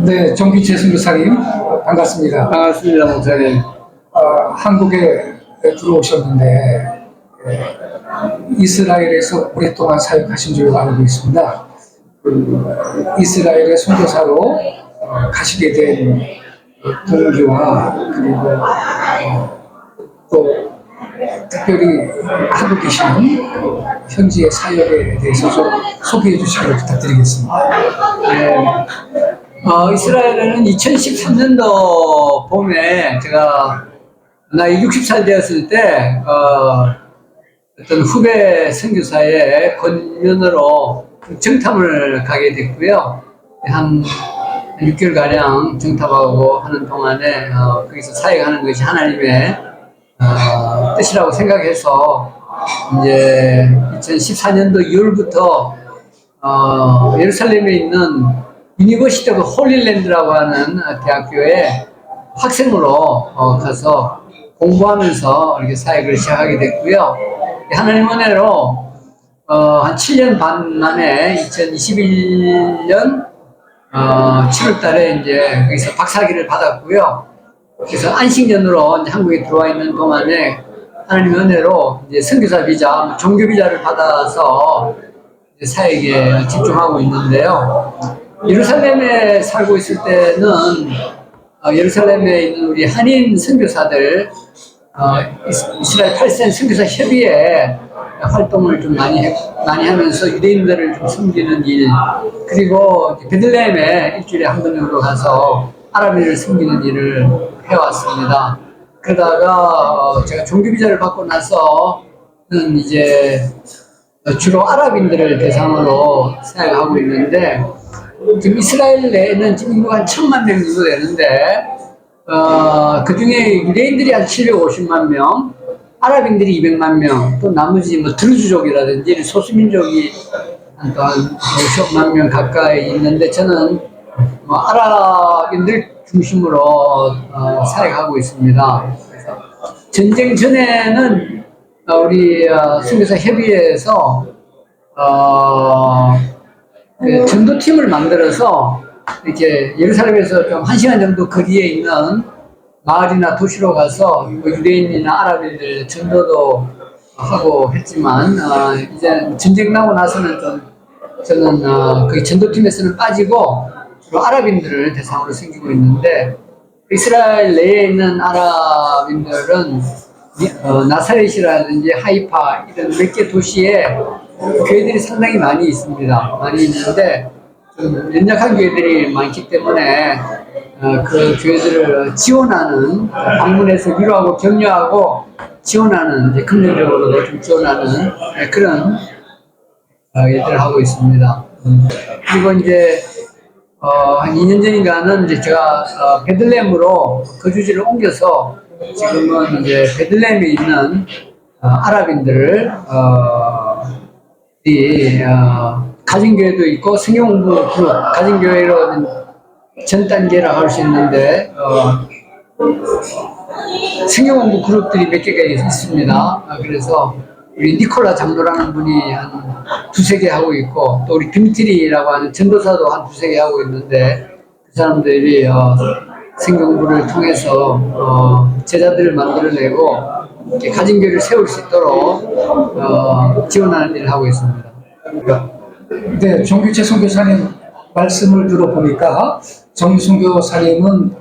네, 정기채 선교사님 반갑습니다. 반갑습니다, 목사님. 어, 한국에 들어오셨는데 예, 이스라엘에서 오랫동안 사역하신 줄 알고 있습니다. 그, 이스라엘의 선교사로 어, 가시게 된 동기와 그리고 어, 또 특별히 하고 계시는 그 현지의 사역에 대해서 좀 소개해 주시기를 부탁드리겠습니다. 네. 어, 이스라엘에는 2013년도 봄에 제가 나이 60살 되었을 때, 어, 어떤 후배 선교사의 권면으로 정탐을 가게 됐고요. 한 6개월가량 정탐하고 하는 동안에, 어, 거기서 사역하는 것이 하나님의 어, 뜻이라고 생각해서 이제 2014년도 2월부터 어, 예루살렘에 있는 유니버시티 오브 홀리랜드라고 하는 대학교에 학생으로 어, 가서 공부하면서 이렇게 사역을 시작하게 됐고요. 하나님 은혜로 어, 한 7년 반 만에 2021년 어, 7월 달에 이제 거기서 박사학위를 받았고요. 그래서 안식년으로 한국에 들어와 있는 동안에 하나님 은혜로 이제 선교사 비자, 종교 비자를 받아서 사역에 집중하고 있는데요. 예루살렘에 살고 있을 때는 어, 예루살렘에 있는 우리 한인 선교사들 어, 이스- 이스라엘 팔센 선교사 협의회 활동을 좀 많이 해- 많이 하면서 유대인들을 좀 섬기는 일 그리고 베들레헴에 일주일에 한 번 정도 가서 아랍인을 섬기는 일을 해왔습니다. 그러다가 어, 제가 종교 비자를 받고 나서는 이제 주로 아랍인들을 대상으로 사역하고 있는데 지금 이스라엘 내에는 지금 인구가 한 천만 명 정도 되는데 어, 그 중에 유대인들이 한 750만 명, 아랍인들이 200만 명, 또 나머지 뭐 드루즈족이라든지 소수민족이 한 또한 50만 명 가까이 있는데 저는 뭐 아랍인들 중심으로 어, 사역하고 있습니다. 전쟁 전에는 어, 우리 어, 선교사 협의회에서 어, 그 전도팀을 만들어서 이렇게 예루살렘에서 좀 한 시간 정도 거리에 있는 마을이나 도시로 가서 뭐 유대인이나 아랍인들 전도도 하고 했지만 어, 이제 전쟁 나고 나서는 좀 저는 어, 그 전도팀에서는 빠지고 주로 아랍인들을 대상으로 섬기고 있는데 이스라엘 내에 있는 아랍인들은 이- 어, 나사렛이라든지 하이파 이런 몇 개 도시에 교회들이 상당히 많이 있습니다. 많이 있는데 좀 연약한 교회들이 많기 때문에 어, 그 교회들을 지원하는 방문해서 위로하고 격려하고 지원하는 이제 금전적으로도 좀 지원하는 네, 그런 어, 일들을 하고 있습니다. 음. 그리고 이제 어, 한 2년 전인가는 이제 제가 어, 베들레헴으로 거주지를 옮겨서 지금은 이제 베들레헴에 있는 어, 아랍인들을 어, 이 어, 가진교회도 있고 성경공부 그룹 가진교회로 전 단계라고 할수 있는데 어, 성경공부 그룹들이 몇 개가 있습니다. 아, 그래서 우리 니콜라 장로라는 분이 한 두세 개 하고 있고 또 우리 김티리라고 하는 전도사도 한 두세 개 하고 있는데 그 사람들이 어, 성경공부를 통해서 어, 제자들을 만들어내고 가진 교를 세울 수 있도록 어, 지원하는 일을 하고 있습니다. 네, 정규채 선교사님 말씀을 들어보니까 정규 선교사님은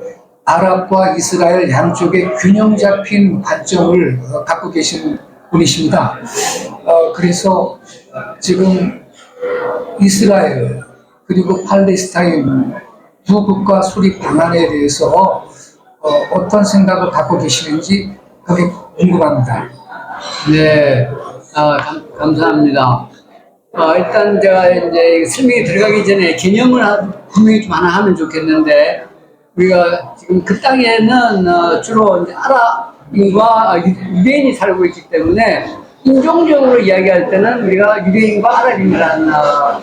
아랍과 이스라엘 양쪽에 균형 잡힌 관점을 어, 갖고 계신 분이십니다. 어, 그래서 지금 이스라엘 그리고 팔레스타인 두 국가 수립 방안에 대해서 어, 떤 생각을 갖고 계시는지 그게 궁금합니다. 네, 아, 감, 감사합니다. 어, 일단 제가 이제 설명에 들어가기 전에 개념을 하- 분명히 좀 하나 하면 좋겠는데, 우리가 지금 그 땅에는 어, 주로 이제 아랍인과 유- 유대인이 살고 있기 때문에, 인종적으로 이야기할 때는 우리가 유대인과 아랍인이라는 어,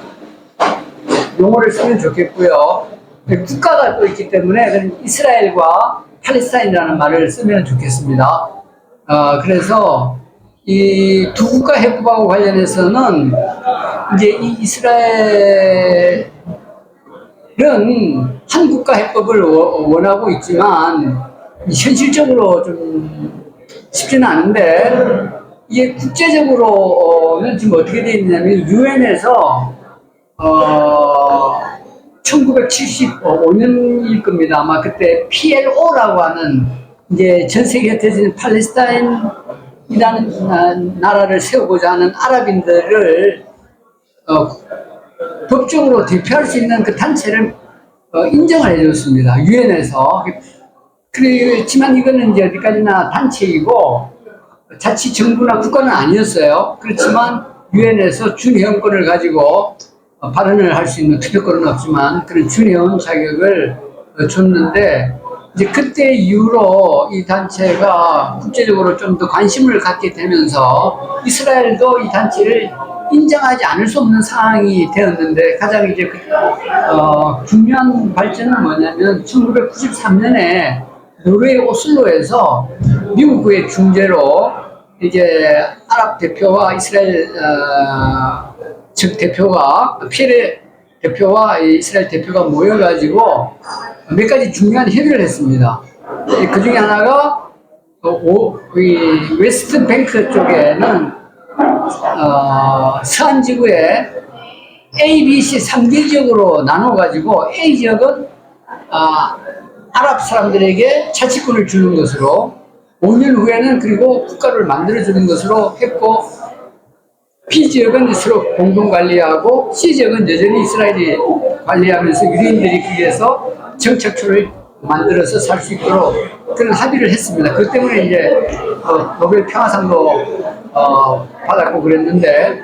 용어를 쓰면 좋겠고요. 국가가 또 있기 때문에 이스라엘과 팔레스타인이라는 말을 쓰면 좋겠습니다. 어, 그래서 이 두 국가 해법하고 관련해서는 이제 이 이스라엘 한국가 해법을 워- 원하고 있지만 현실적으로 좀 쉽지는 않은데 이게 국제적으로는 지금 어떻게 되어 있냐면 유엔에서 어 1975년일 겁니다. 아마 그때 PLO라고 하는 이제 전 세계에 흩어진 팔레스타인이라는 아, 나라를 세우고자 하는 아랍인들을 어, 법적으로 대표할 수 있는 그 단체를 어, 인정을 해줬습니다. 유엔에서. 그렇지만 이거는 이제 어디까지나 단체이고 자치 정부나 국가는 아니었어요. 그렇지만 유엔에서 준회원권을 가지고 어, 발언을 할 수 있는 투표권은 없지만 그런 준회원 자격을 어, 줬는데 이제 그때 이후로 이 단체가 국제적으로 좀 더 관심을 갖게 되면서 이스라엘도 이 단체를 인정하지 않을 수 없는 상황이 되었는데 가장 이제 그, 어, 중요한 발전은 뭐냐면 1993년에 노르웨이 오슬로에서 미국의 중재로 이제 아랍 대표와 이스라엘 어, 측 대표가 피레 대표와 이 이스라엘 대표가 모여가지고 몇 가지 중요한 협의를 했습니다. 그 중에 하나가 어, 오, 이 웨스트 뱅크 쪽에는 어, 서한 지구에 A, B, C 3개 지역으로 나눠가지고 A 지역은 아, 아랍 사람들에게 자치권을 주는 것으로 5년 후에는 그리고 국가를 만들어주는 것으로 했고 B 지역은 서로 공동 관리하고 C 지역은 여전히 이스라엘이 관리하면서 유대인들이 거기에서 정착처를 만들어서 살 수 있도록 그런 합의를 했습니다. 그 때문에 이제 어, 노벨 평화상도 어, 받았고 그랬는데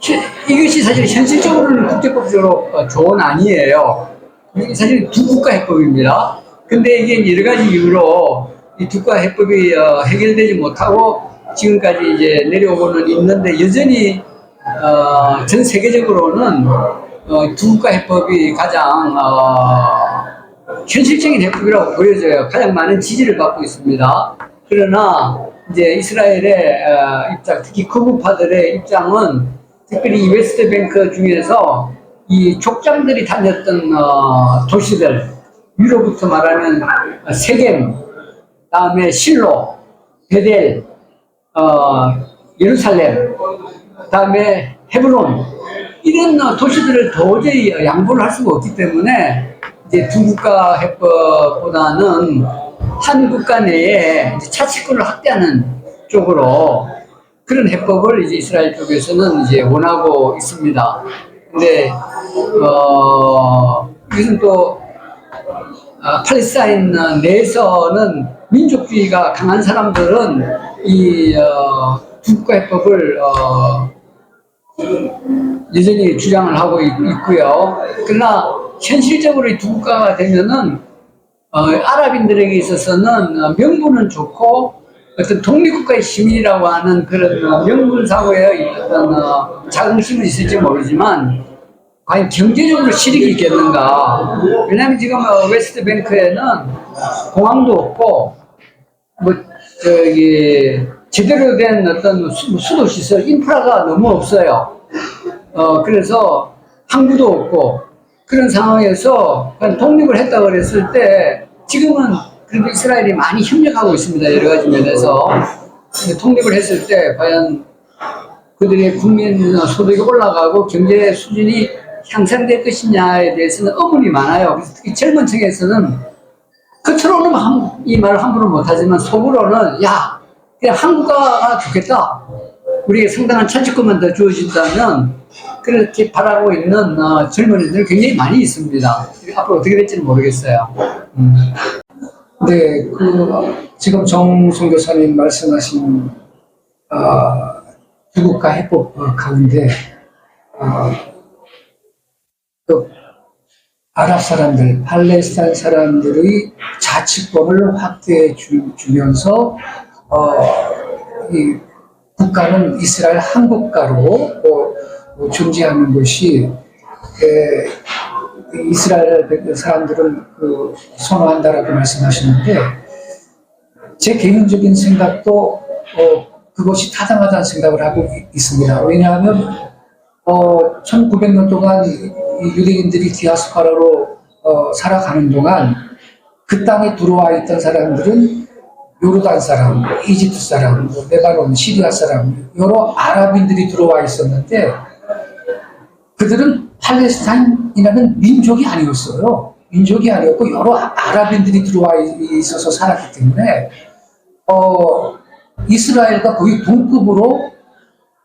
시- 이것이 사실 현실적으로는 국제법적으로 어, 조언 아니에요. 이게 사실 두 국가 해법입니다. 근데 이게 여러 가지 이유로 이 두 국가 해법이 어, 해결되지 못하고 지금까지 이제 내려오고는 있는데 여전히 어, 전 세계적으로는 어, 두 국가 해법이 가장 어, 현실적인 해법이라고 보여져요. 가장 많은 지지를 받고 있습니다. 그러나 이제 이스라엘의 어, 입장, 특히 극우파들의 입장은 특별히 이 웨스트뱅크 중에서 이 족장들이 다녔던 어, 도시들 위로부터 말하면 어, 세겜, 다음에 실로, 베델, 어, 예루살렘, 다음에 헤브론 이런 어, 도시들을 도저히 양보를 할 수가 없기 때문에 이제 두 국가 해법보다는 한 국가 내에 이제 차치권을 확대하는 쪽으로 그런 해법을 이제 이스라엘 쪽에서는 이제 원하고 있습니다. 근데 어 이것은 또 아, 팔레스타인 내에서는 민족주의가 강한 사람들은 이 어, 국가 해법을 어, 여전히 주장을 하고 있, 고요 그러나 현실적으로 이 두 국가가 되면은 어, 아랍인들에게 있어서는 어, 명분은 좋고 어떤 독립국가의 시민이라고 하는 그런 어, 명분 사고에 어떤 어, 자긍심은 있을지 모르지만 과연 경제적으로 실익이 있겠는가? 왜냐하면 지금 어, 웨스트뱅크에는 공항도 없고 뭐 저기 제대로 된 어떤 수, 수도 시설 인프라가 너무 없어요. 어 그래서 항구도 없고 그런 상황에서 독립을 했다 그랬을 때 지금은 그래도 이스라엘이 많이 협력하고 있습니다 여러 가지 면에서 독립을 했을 때 과연 그들의 국민 소득이 올라가고 경제 수준이 향상될 것이냐에 대해서는 의문이 많아요. 특히 젊은 층에서는 겉으로는 한- 이 말을 함부로 못하지만 속으로는 야 한국가가 좋겠다. 우리에게 상당한 차지권만 더 주어진다면 그렇게 바라고 있는 어, 젊은이들 굉장히 많이 있습니다. 앞으로 어떻게 될지는 모르겠어요. 음. 네, 그 지금 정 선교사님 말씀하신 아, 두 국가 해법 어, 가운데 어, 그 아랍 사람들, 팔레스타인 사람들의 자치권을 확대해 주, 주면서 어, 이 국가는 이스라엘 한 국가로 어, 어, 존재하는 것이 에, 이스라엘 사람들은 그 선호한다라고 말씀하시는데 제 개인적인 생각도 어, 그것이 타당하다는 생각을 하고 있- 있습니다. 왜냐하면 어, 1900년 동안 이 유대인들이 디아스파라로 어, 살아가는 동안 그 땅에 들어와 있던 사람들은 요르단 사람, 이집트 사람, 뭐 레바논, 시리아 사람 여러 아랍인들이 들어와 있었는데 그들은 팔레스타인이라는 민족이 아니었어요. 민족이 아니었고 여러 아랍인들이 들어와 있어서 살았기 때문에 어, 이스라엘과 거의 동급으로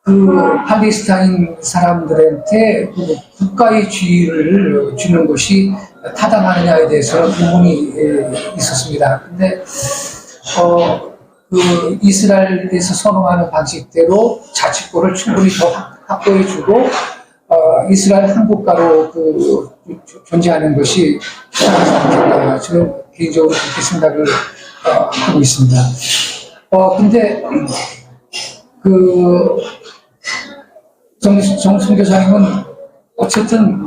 그 팔레스타인 사람들한테 그 국가의 지위를 주는 것이 타당하느냐에 대해서 의문이 에, 있었습니다. 근데 어, 그 이스라엘에서 선호하는 방식대로 자치권을 충분히 더 확- 확보해주고 어, 이스라엘 한 국가로 그 존재하는 것이 않겠다. 저는 개인적으로 그렇게 생각을 어, 하고 있습니다. 어, 근데 그 정, 정 선교사님은 어쨌든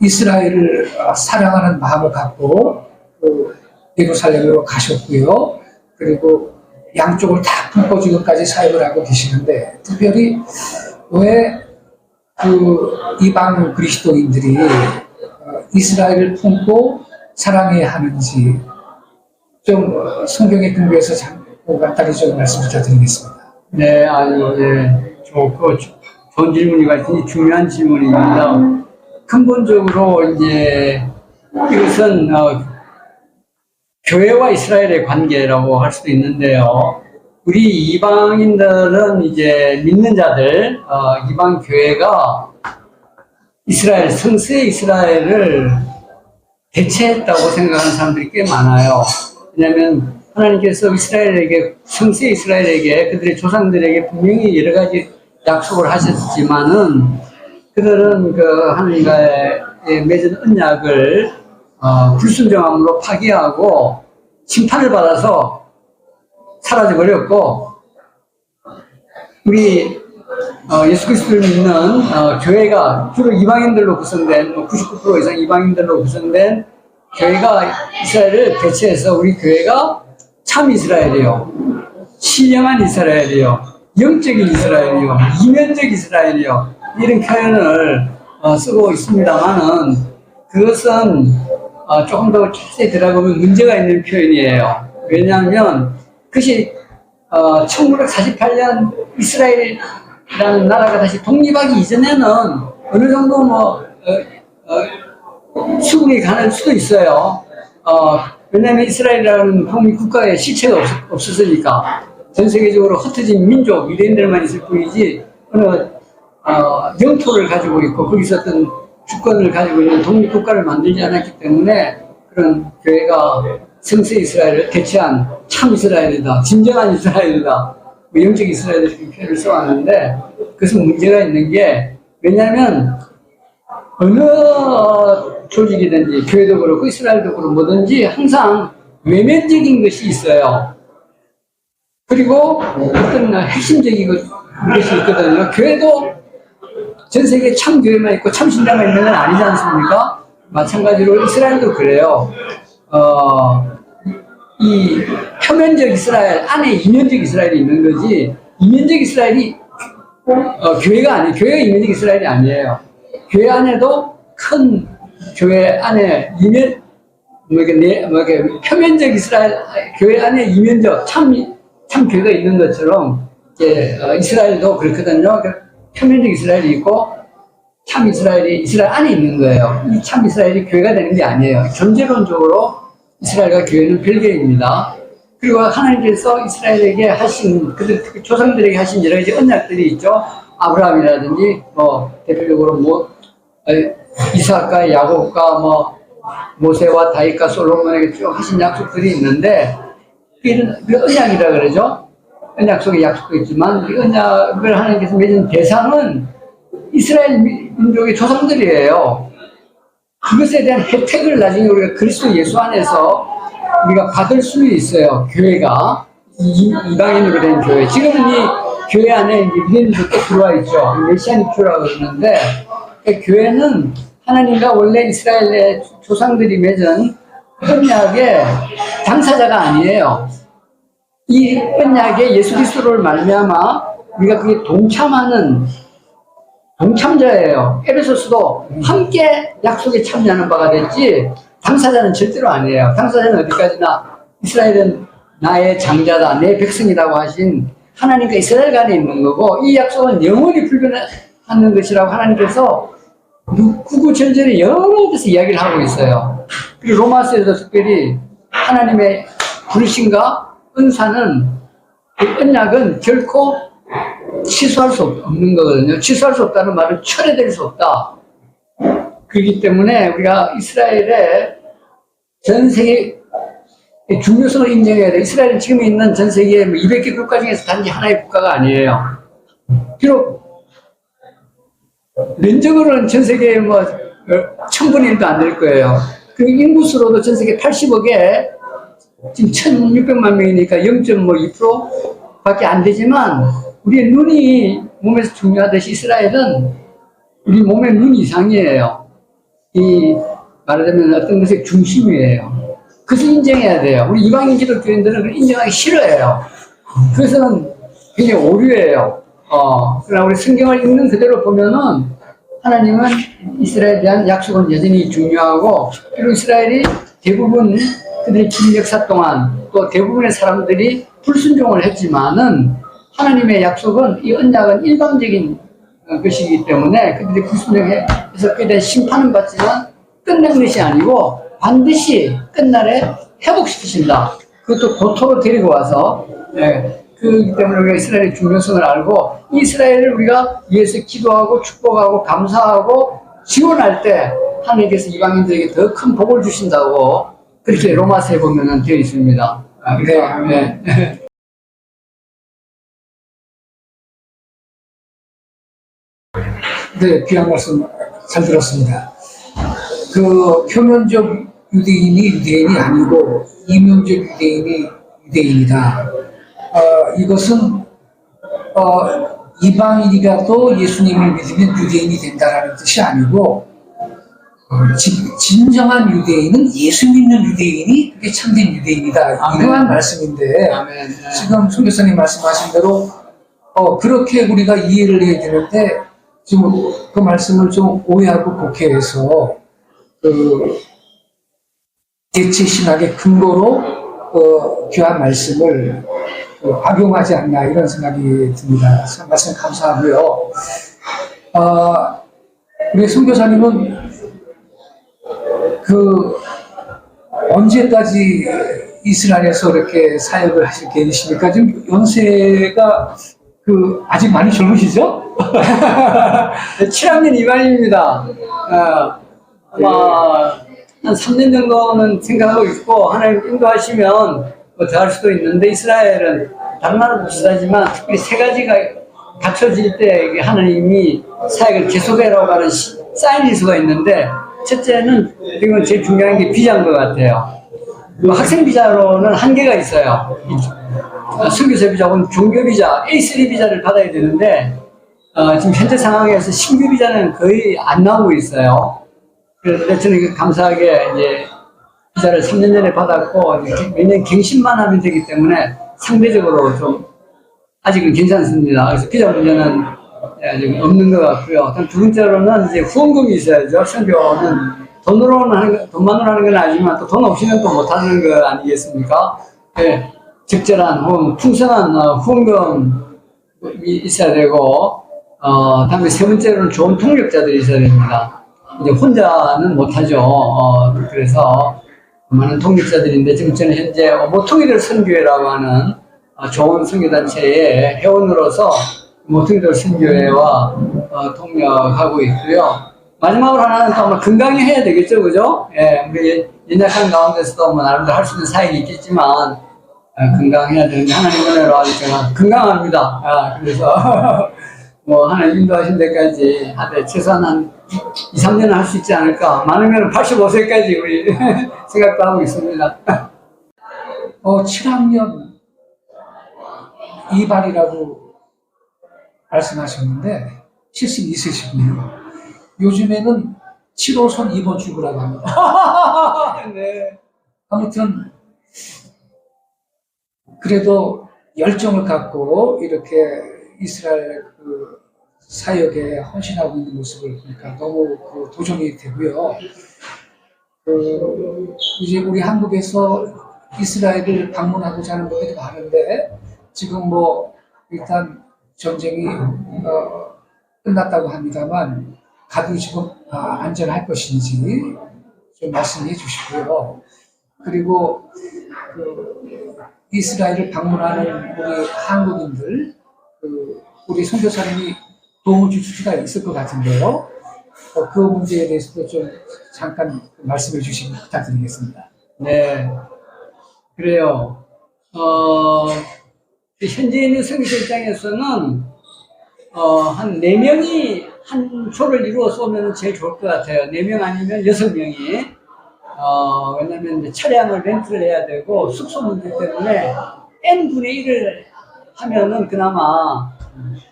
이스라엘을 사랑하는 마음을 갖고 그 예루살렘으로 가셨고요. 그리고 양쪽을 다 품고 지금까지 사역을 하고 계시는데 특별히 왜그 이방 그리스도인들이 어, 이스라엘을 품고 사랑해야 하는지 좀 어, 성경에 근거해서 잠깐 간단히 좀 말씀 부탁드리겠습니다. 네, 아유, 예. 좋고, 주- 좋은 질문이 같으니 중요한 질문입니다. 근본적으로 이제 이것은 어, 교회와 이스라엘의 관계라고 할 수도 있는데요. 우리 이방인들은 이제 믿는 자들, 어, 이방 교회가 이스라엘, 성스의 이스라엘을 대체했다고 생각하는 사람들이 꽤 많아요. 왜냐하면 하나님께서 이스라엘에게 성세 이스라엘에게 그들의 조상들에게 분명히 여러 가지 약속을 하셨지만은 그들은 그 하나님과의 맺은 언약을 어, 불순종함으로 파기하고 심판을 받아서 사라져 버렸고 우리 어, 예수 그리스도를 믿는 어, 교회가 주로 이방인들로 구성된 뭐99% 이상 이방인들로 구성된 교회가 이스라엘을 대체해서 우리 교회가 참 이스라엘이요. 신령한 이스라엘이요. 영적인 이스라엘이요. 이면적 이스라엘이요. 이런 표현을 어, 쓰고 있습니다만은 그것은 어, 조금 더 자세히 들어가보면 문제가 있는 표현이에요. 왜냐하면 그것이 어, 1948년 이스라엘이라는 나라가 다시 독립하기 이전에는 어느 정도 뭐 어, 어, 수긍이 가는 수도 있어요. 어, 왜냐하면 이스라엘이라는 독립 국가의 실체가 없, 없었으니까 전 세계적으로 흩어진 민족 유대인들만 있을 뿐이지 어느 어, 영토를 가지고 있고 거기서 어떤 주권을 가지고 있는 독립 국가를 만들지 않았기 때문에 그런 교회가 성세 이스라엘을 대체한 참 이스라엘이다, 진정한 이스라엘이다, 뭐 영적 이스라엘 이렇게 표현을 써왔는데 그것은 문제가 있는 게 왜냐하면 어느 조직이든지 교회도 그렇고 이스라엘도 그렇고 뭐든지 항상 외면적인 것이 있어요. 그리고 어떤 핵심적인 것- 것이 있거든요. 교회도 전 세계에 참 교회만 있고 참 신자만 있는 건 아니지 않습니까? 마찬가지로 이스라엘도 그래요. 어, 이 표면적 이스라엘 안에 이면적 이스라엘이 있는 거지 이면적 이스라엘이 어, 교회가 아니 교회가 이면적 이스라엘이 아니에요. 교회 안에도 큰 교회 안에 이면 뭐 이렇게 내, 뭐 이렇게 표면적 이스라엘 교회 안에 이면적 참, 참 교회가 있는 것처럼 이제 어, 이스라엘도 그렇거든요. 그 표면적 이스라엘이 있고 참 이스라엘이 이스라엘 안에 있는 거예요. 이 참 이스라엘이 교회가 되는 게 아니에요. 존재론적으로 이스라엘과 교회는 별개입니다. 그리고 하나님께서 이스라엘에게 하신 그 조상들에게 하신 여러 가지 언약들이 있죠. 아브라함이라든지 뭐 대표적으로 뭐 어, 이삭과 야곱과 뭐 모세와 다윗과 솔로몬에게 쭉 하신 약속들이 있는데 그 언약이라 그러죠. 언약 속에 약속도 있지만 이 언약을 하나님께서 맺은 대상은 이스라엘 민- 민족의 조상들이에요. 그것에 대한 혜택을 나중에 우리가 그리스도 예수 안에서 우리가 받을 수는 있어요. 교회가 이- 이방인으로 된 교회. 지금은 이 교회 안에 유대인들도 또 들어와 있죠. 메시아닉 교라고 그러는데 그 교회는 하나님과 원래 이스라엘의 조상들이 맺은 언약의 당사자가 아니에요. 이 언약에 예수 그리스도를 말미암아 우리가 그게 동참하는 동참자예요. 에베소스도 함께 약속에 참여하는 바가 됐지 당사자는 절대로 아니에요. 당사자는 어디까지나 이스라엘은 나의 장자다, 내 백성이라고 하신 하나님과 이스라엘 간에 있는 거고 이 약속은 영원히 불변하는 것이라고 하나님께서 구구절절히 여러 데서 이야기를 하고 있어요. 그리고 로마서에서 특별히 하나님의 부르심과 은사는 그 언약은 결코 취소할 수 없- 없는 거거든요. 취소할 수 없다는 말은 철회될 수 없다. 그렇기 때문에 우리가 이스라엘의 전 세계 중요성을 인정해야 돼. 이스라엘은 지금 있는 전 세계 200개 국가 중에서 단지 하나의 국가가 아니에요. 비록 면적으로는 전 세계에 뭐 어, 천분의 1도 안 될 거예요. 그 인구수로도 전 세계 80억에 지금 1600만 명이니까 0.2% 밖에 안 되지만 우리의 눈이 몸에서 중요하듯이 이스라엘은 우리 몸의 눈 이상이에요. 이 말하자면 어떤 것의 중심이에요. 그것을 인정해야 돼요. 우리 이방인 기독교인들은 그걸 인정하기 싫어해요. 그것은 굉장히 오류예요. 어, 그러나 우리 성경을 읽는 그대로 보면은 하나님은 이스라엘에 대한 약속은 여전히 중요하고 그리고 이스라엘이 대부분 그들의 긴 역사 동안 또 대부분의 사람들이 불순종을 했지만은 하나님의 약속은 이 언약은 일방적인 어, 것이기 때문에 그들이 불순종해서 그에 대한 심판은 받지만 끝낸 것이 아니고 반드시 끝날에 회복시키신다. 그것도 고토로 데리고 와서 예, 그렇기 때문에 우리가 이스라엘의 중요성을 알고 이스라엘을 우리가 위해서 기도하고 축복하고 감사하고 지원할 때 하나님께서 이방인들에게 더 큰 복을 주신다고 그렇게 로마서에 보면은 되어 있습니다. 아, 그래서 네. 네, 귀한 말씀 잘 들었습니다. 그 표면적 유대인이 유대인이 아니고 이면적 유대인이 유대인이다. 어, 이것은 어, 이방인이라도 예수님을 믿으면 유대인이 된다라는 뜻이 아니고 어, 진, 진정한 유대인은 예수 믿는 유대인이 그게 참된 유대인이다. 아멘. 이러한 말씀인데 아멘. 네. 지금 손 교사님 말씀하신 대로 어, 그렇게 우리가 이해를 해야 되는데 지금 그 말씀을 좀 오해하고 곡해해서 그 대체 신학의 근거로 어, 귀한 말씀을 그 악용하지 않나 이런 생각이 듭니다. 말씀 감사하고요. 아, 우리 손 교사님은 그 언제까지 이스라엘에서 이렇게 사역을 하실 계획이십니까? 지금 연세가 그 아직 많이 젊으시죠? 7학년 2반입니다. 어, 아마 한 3년 정도는 생각하고 있고 하나님 인도하시면 뭐 더할 수도 있는데 이스라엘은 다른 나라도 비슷하지만 특별히 세 가지가 갖춰질 때 하나님이 사역을 계속해라고 하는 시- 사인일 수가 있는데 첫째는 이건 제일 중요한 게 비자인 것 같아요. 그 학생 비자로는 한계가 있어요. 이- 선교사 비자 혹은 종교 비자, A3 비자를 받아야 되는데 어, 지금 현재 상황에서 신규 비자는 거의 안 나오고 있어요. 그런데 저는 감사하게 이제 비자를 3년 전에 받았고 매년 갱신만 하면 되기 때문에 상대적으로 좀 아직은 괜찮습니다. 그래서 비자 문제는 아직 없는 것 같고요. 두 번째로는 이제 후원금이 있어야죠. 선교는 돈으로는 하는 거- 돈만으로 하는 건 아니지만 또 돈 없이는 또 못하는 거 아니겠습니까? 예, 적절한 혹은 풍성한 어, 후원금이 있어야 되고 어, 다음에 세 번째로는 좋은 통역자들이 있어야 됩니다. 이제 혼자는 못하죠. 어, 그래서 많은 통역자들인데 지금 저는 현재 모통이들 선교회라고 하는 어, 좋은 선교단체의 회원으로서 모통이들 선교회와 어, 통역하고 있고요. 마지막으로 하나는 또 건강히 해야 되겠죠, 그죠? 예, 우리 연약한 가운데서도 뭐 나름대로 할 수 있는 사역이 있겠지만 어, 건강해야 되는데 하나님 은혜로 아주 제가 건강합니다. 아, 그래서 뭐 하나님 인도하신 데까지 하되 최소한 한 2, 3년은 할 수 있지 않을까. 많으면 85세까지 우리 생각도 하고 있습니다. 어, 7학년 이발이라고 말씀하셨는데 72세시군요. 요즘에는 7호선 2번 출구라고 합니다. 네. 아무튼 그래도 열정을 갖고 이렇게 이스라엘 그 사역에 헌신하고 있는 모습을 보니까 너무 그 도전이 되고요. 그 이제 우리 한국에서 이스라엘을 방문하고자 하는 분들이 많은데 지금 뭐 일단 전쟁이 어, 끝났다고 합니다만 가도 지금 아, 안전할 것인지 좀 말씀해 주시고요. 그리고 그 이스라엘을 방문하는 우리 한국인들, 그 우리 선교사님이 도움을 줄 수가 있을 것 같은데요. 어, 그 문제에 대해서도 좀 잠깐 말씀해 주시기 부탁드리겠습니다. 네. 그래요. 어, 그 현재 있는 성교 입장에서는, 어, 한 네명이 한 조를 이루어서 오면 제일 좋을 것 같아요. 네명 아니면 여섯 명이 어, 왜냐면 차량을 렌트를 해야 되고 숙소 문제 때문에 N분의 1을 하면은 그나마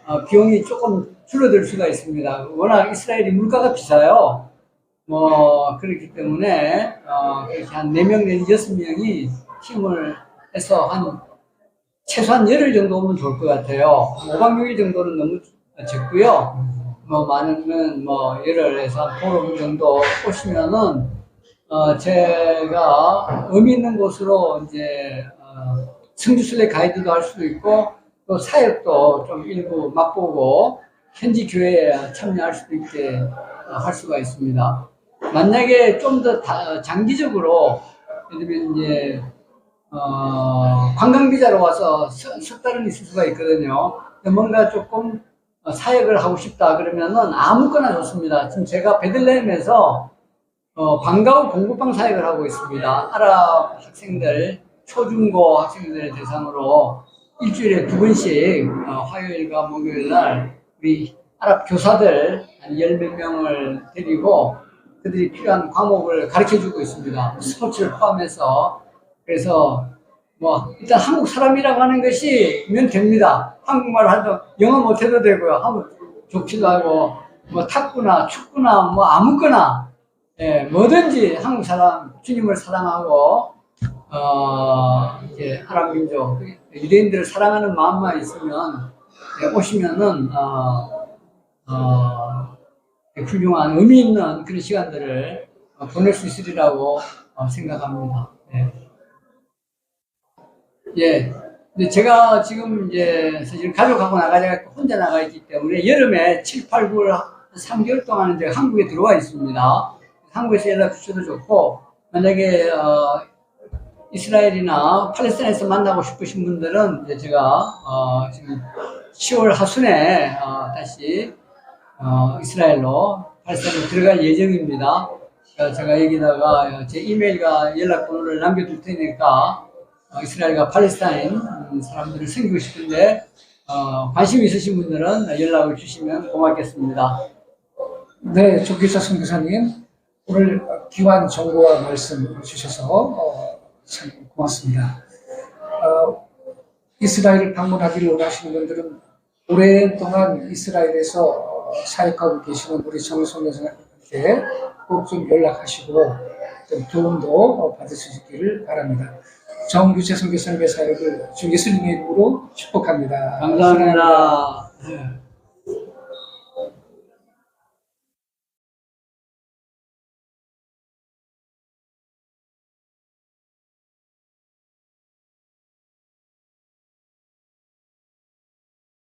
어, 비용이 조금 줄어들 수가 있습니다. 워낙 이스라엘이 물가가 비싸요. 뭐 그렇기 때문에 어, 그렇게 한 4명 내지 6명이 힘을 해서 한 최소한 열흘 정도 오면 좋을 것 같아요. 5박 6일 정도는 너무 적고요. 뭐 많으면 뭐 열흘 해서 한 보름 정도 오시면은 어, 제가 의미 있는 곳으로 이제 어, 성지순례 가이드도 할 수도 있고 또 사역도 좀 일부 맛보고 현지 교회에 참여할 수도 있게 어, 할 수가 있습니다. 만약에 좀 더 장기적으로 예를 들면 이제 어, 관광 비자로 와서 석, 석 달은 있을 수가 있거든요. 뭔가 조금 어, 사역을 하고 싶다 그러면은 아무거나 좋습니다. 지금 제가 베들레헴에서 어, 방과 후 공부방 사역을 하고 있습니다. 아랍 학생들, 초중고 학생들을 대상으로 일주일에 두 번씩 어, 화요일과 목요일 날 우리 아랍 교사들 한 열 몇 명을 데리고 그들이 필요한 과목을 가르쳐 주고 있습니다. 스포츠를 포함해서. 그래서 뭐 일단 한국 사람이라고 하는 것이면 됩니다. 한국말 하도 영어 못해도 되고요. 하면 좋기도 하고 뭐 탁구나 축구나 뭐 아무거나 예, 뭐든지 한국 사람 주님을 사랑하고 어 이제 아랍 민족 유대인들을 사랑하는 마음만 있으면 예, 오시면은 어, 어, 훌륭한 의미 있는 그런 시간들을 어, 보낼 수 있으리라고 어, 생각합니다. 예. 예. 근데 제가 지금 이제 사실 가족하고 나가자 혼자 나가 있기 때문에 여름에 7, 8, 9, 3개월 동안 이제 한국에 들어와 있습니다. 한국에서 연락 주셔도 좋고, 만약에, 어, 이스라엘이나 팔레스타인에서 만나고 싶으신 분들은 이제 제가, 어, 지금 10월 하순에, 어, 다시, 어, 이스라엘로 팔레스타인으로 들어갈 예정입니다. 어, 제가 여기다가 제 이메일과 연락번호를 남겨둘 테니까, 어, 이스라엘과 팔레스타인 음, 사람들을 섬기고 싶은데 어, 관심 있으신 분들은 연락을 주시면 고맙겠습니다. 네, 조기사 선교사님 오늘 귀한 정보와 말씀 주셔서 어, 참 고맙습니다. 어, 이스라엘을 방문하기를 원하시는 분들은 오랜 동안 이스라엘에서 어, 사역하고 계시는 우리 정선교사님께 꼭 좀 연락하시고 좀 도움도 어, 있기를 바랍니다. 정규재 선교사님의 사역을 주 예수님의 이름으로 축복합니다. 감사합니다. 네.